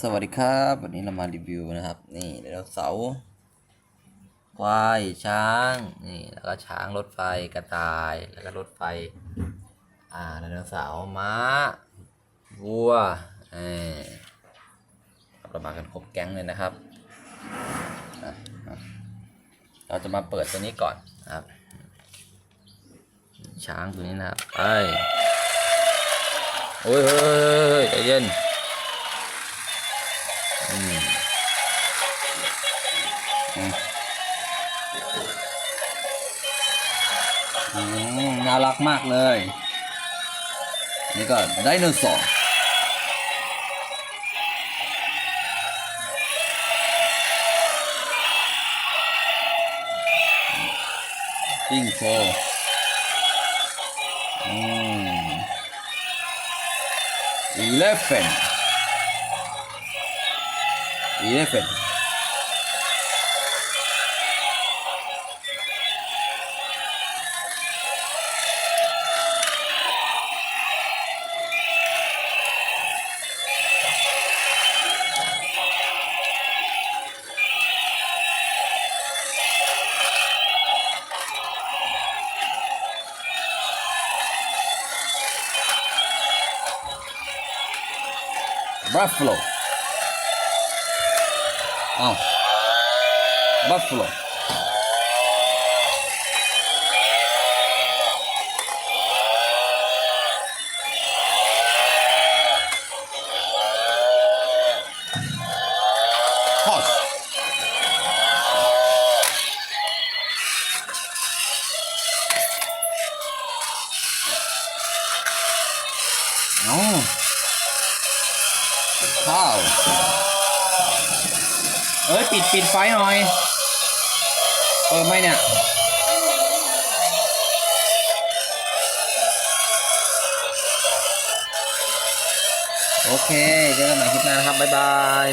สวัสดีครับ วันนี้เรามารีวิวนะครับ นี่ไดโนเสาร์ควายช้างนี่แล้วก็ช้างรถไฟกระต่ายแล้วก็รถไฟ อ่าไดโนเสาร์ม้าวัวเออเรามากันครบแก๊งเลยนะครับเราจะมาเปิดตัวนี้ก่อนครับ ช้างตัวนี้นะครับไปโอ้ยเฮ้ยเฮ้ยเฮ้ยใจเย็น อืมน่ารักมากเลย นี่ก็ไดโนเสาร์ปิ้งโชว์อืม elephant elephant บัฟฟ a ลอ้า ว้าว เอ้ย ปิดปิดไฟหน่อย เปิดไหมเนี่ย โอเค เจอกันใหม่คลิปหน้านะครับ บ๊ายบาย